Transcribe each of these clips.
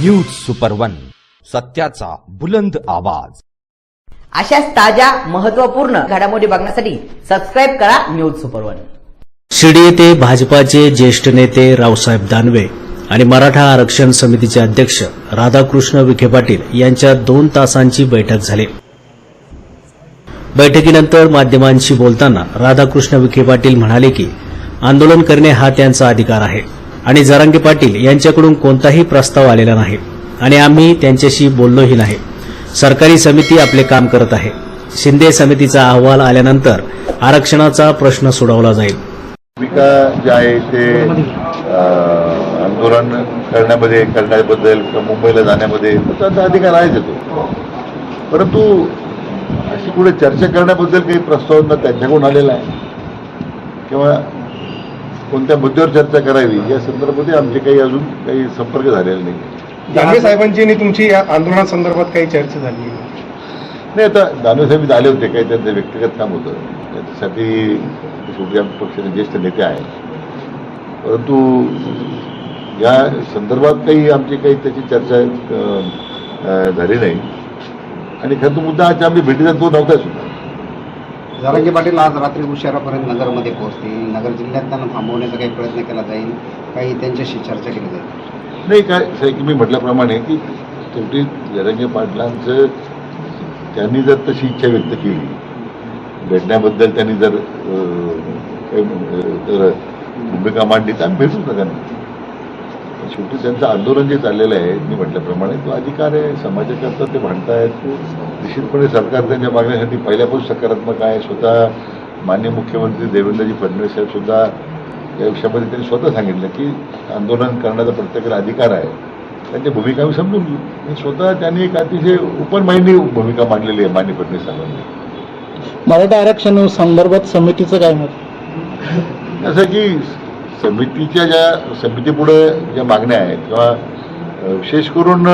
News super one सत्याचा बुलंद आवाज. अशाच ताज्या महत्त्वपूर्ण घडामोडी बघण्यासाठी सबस्क्राईब करा न्यूज सुपर वन शिर्डी येथे भाजपाचे ज्येष्ठ नेते रावसाहेब दानवे आणि मराठा आरक्षण समितीचे अध्यक्ष राधाकृष्ण विखे पाटील यांच्यात दोन तासांची बैठक झाली. बैठकीनंतर माध्यमांशी बोलताना राधाकृष्ण विखे पाटील म्हणाले की आंदोलन करणे हा त्यांचा अधिकार आहे. आणि जरांगे पाटील यांच्याकडून कोणताही प्रस्ताव आलेला नाही. आणि आम्ही त्यांच्याशी बोललोही नाही. सरकारी समिती आपले काम करत आहे. शिंदे समितीचा अहवाल आल्यानंतर आरक्षणाचा प्रश्न सोडवला जाईल. भूमिका जे आहे ते आंदोलन करण्यामध्ये करण्याबद्दल किंवा मुंबईला जाण्यामध्ये त्यांचा अधिकार आहे तो. परंतु अशी कुठे चर्चा करण्याबद्दल काही प्रस्ताव त्यांच्याकडून आलेला आहे? किंवा कोणत्या मुद्द्यावर चर्चा करावी या संदर्भामध्ये आमचे काही अजून काही संपर्क झालेला नाही दानवे साहेबांची आणि तुमची या आंदोलनासंदर्भात काही चर्चा झाली? नाही आता दानवे साहेब आले होते काही त्यांचं व्यक्तिगत काम होतं. त्याच्यासाठी शेवटी आमच्या पक्षाचे ज्येष्ठ नेते आहेत. परंतु या संदर्भात काही आमची काही त्याची चर्चा झाली नाही. आणि खरं तो मुद्दा आज आम्ही भेटीचा तो नव्हता सुद्धा जरांगे पाटील आज रात्री उशिरापर्यंत नगरमध्ये पोहोचतील. नगर जिल्ह्यात त्यांना थांबवण्याचा काही प्रयत्न केला जाईल. काही त्यांच्याशी चर्चा केली जाईल. नाही काय साहेब की मी म्हटल्याप्रमाणे की शेवटी जरंगे पाटलांचं त्यांनी जर तशी इच्छा व्यक्त केली भेटण्याबद्दल त्यांनी जर काही, भूमिका मांडली तर आम्ही भेटूच ना त्यांना शेवटी त्यांचं आंदोलन जे चाललेलं आहे मी म्हटल्याप्रमाणे तो अधिकार आहे. समाजाकरता ते म्हणतायत. निश्चितपणे सरकार त्यांच्या मागण्यासाठी पहिल्यापासून सकारात्मक आहे. स्वतः मान्य मुख्यमंत्री देवेंद्रजी फडणवीस साहेब सुद्धा या विषयामध्ये त्यांनी स्वतः सांगितलं की आंदोलन करण्याचा प्रत्येकाला अधिकार आहे. त्यांची भूमिका आम्ही समजून घेऊ. आणि स्वतः त्यांनी एक अतिशय ओपन भूमिका मांडलेली आहे मान्य फडणवीस साहेबांनी. मराठा आरक्षण संदर्भात समितीचं काय मत? असं की समितीच्या ज्या समितीपुढे ज्या मागण्या आहेत किंवा विशेष करून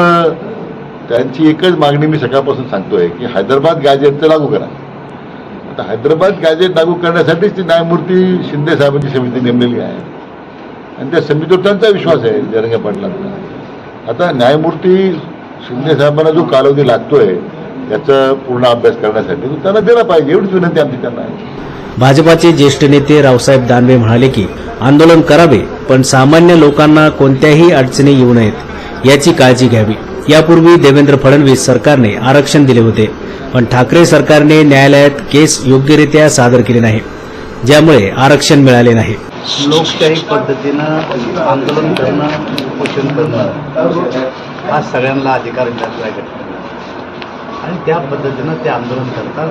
त्यांची एकच मागणी मी सकाळपासून सांगतोय की हैदराबाद गॅजेटचं लागू करा. आता हैदराबाद गॅजेट लागू करण्यासाठीच ती न्यायमूर्ती शिंदे साहेबांची समिती नेमलेली आहे. आणि त्या समितीवर त्यांचा विश्वास आहे जरंगे पाटलांचा. आता न्यायमूर्ती शिंदे साहेबांना जो कालावधी लागतोय त्याचा पूर्ण अभ्यास करण्यासाठी तो त्यांना दिला पाहिजे एवढीच विनंती आमची त्यांना आहे. भाजपाचे ज्येष्ठ नेते रावसाहेब दानवे म्हणाले की आंदोलन करावे पण सामान्य लोकांना कोणत्याही अडचणी येऊ नयेत याची काळजी घ्यावी. यापूर्वी देवेंद्र फडणवीस सरकारने आरक्षण दिले होते पण ठाकरे सरकारने न्यायालयात केस योग्यरित्या सादर केली नाही ज्यामुळे आरक्षण मिळाले नाही. लोकशाही पद्धतीनं आंदोलन करणं उपोषण करणं हा सगळ्यांना अधिकार मिळाला आणि त्या पद्धतीनं ते आंदोलन करतात.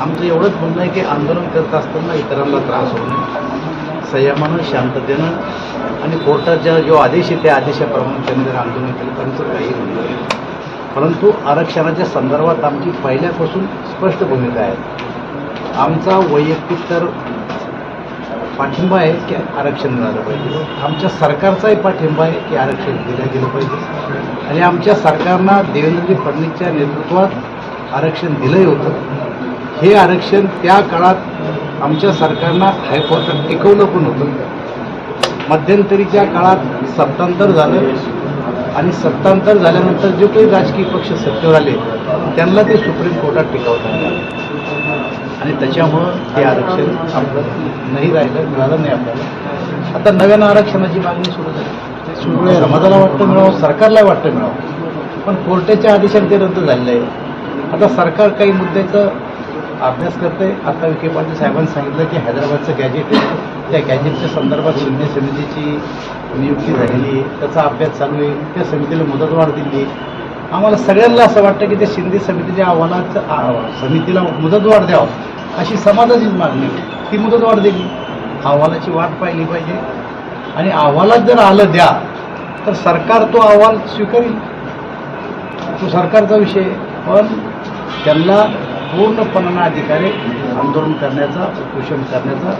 आमचं एवढंच म्हणणं आहे की आंदोलन करत असताना इतरांना त्रास होऊ नये. संयमानं शांततेनं आणि कोर्टाचा जो आदेश आहे त्या आदेशाप्रमाणे त्यांनी जर आंदोलन केलं त्यांचं काही म्हणणं नाही. परंतु आरक्षणाच्या संदर्भात आमची पहिल्यापासून स्पष्ट भूमिका आहे. आमचा वैयक्तिक तर पाठिंबा आहे की आरक्षण मिळालं पाहिजे. आमच्या सरकारचाही पाठिंबा आहे की आरक्षण दिलं गेलं पाहिजे. आणि आमच्या सरकारनं देवेंद्रजी फडणवीसच्या नेतृत्वात आरक्षण दिलंही होतं. हे आरक्षण त्या काळात आमच्या सरकारनं हायकोर्टात टिकवलं पण होतं. मध्यंतरीच्या काळात सत्तांतर झालं आणि सत्तांतर झाल्यानंतर जे काही राजकीय पक्ष सत्तेवर आले त्यांना ते सुप्रीम कोर्टात टिकवतात. आणि त्याच्यामुळं ते आरक्षण आपलं नाही राहिलं मिळालं नाही आपल्याला. आता नव्यानं आरक्षणाची मागणी सुरू झाली. ते सुरू आहे. समाजाला वाटतं मिळावं सरकारला वाटतं मिळावं. पण कोर्टाच्या आदेशाने ते रद्द झालेलं आहे आता सरकार काही मुद्द्याचं अभ्यास करते आता विखे पाटील साहेबांनी सांगितलं की हैदराबादचं गॅजेट आहे. त्या गॅजेटच्या संदर्भात शून्य समितीची नियुक्ती झालेली आहे. त्याचा अभ्यास चालू आहे. त्या समितीला मुदतवाढ दिली आम्हाला सगळ्यांना असं वाटतं की त्या शिंदे समितीच्या अहवालाचं समितीला मुदतवाढ द्यावं अशी समाजाचीच मागणी ती मुदतवाढ दिली. अहवालाची वाट पाहिली पाहिजे. आणि अहवालात जर आलं द्या तर सरकार तो अहवाल स्वीकारेल. तो सरकारचा विषय पण त्यांना पूर्णपणानं अधिकार आंदोलन करण्याचा उपोषण करण्याचा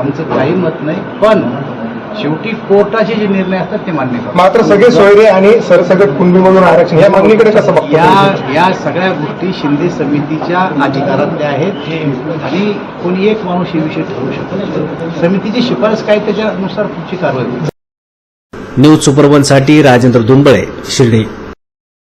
आमचं काही मत नाही. पण शेवटी कोर्टाचे जे निर्णय असतात ते मान्य करतात. मात्र सगळे सोयरे आणि सरसकट कुणबीमधून आरक्षण या मागणीकडे कसं बघतो या या सगळ्या गोष्टी शिंदे समितीच्या अधिकारातल्या आहेत. आणि कोणी एक माणूस हे विषय ठरवू शकत नाही. समितीची शिफारस काय त्याच्यानुसार पुढची कारवाई न्यूज सुपरवनसाठी राजेंद्र दुंबळे शिर्डी.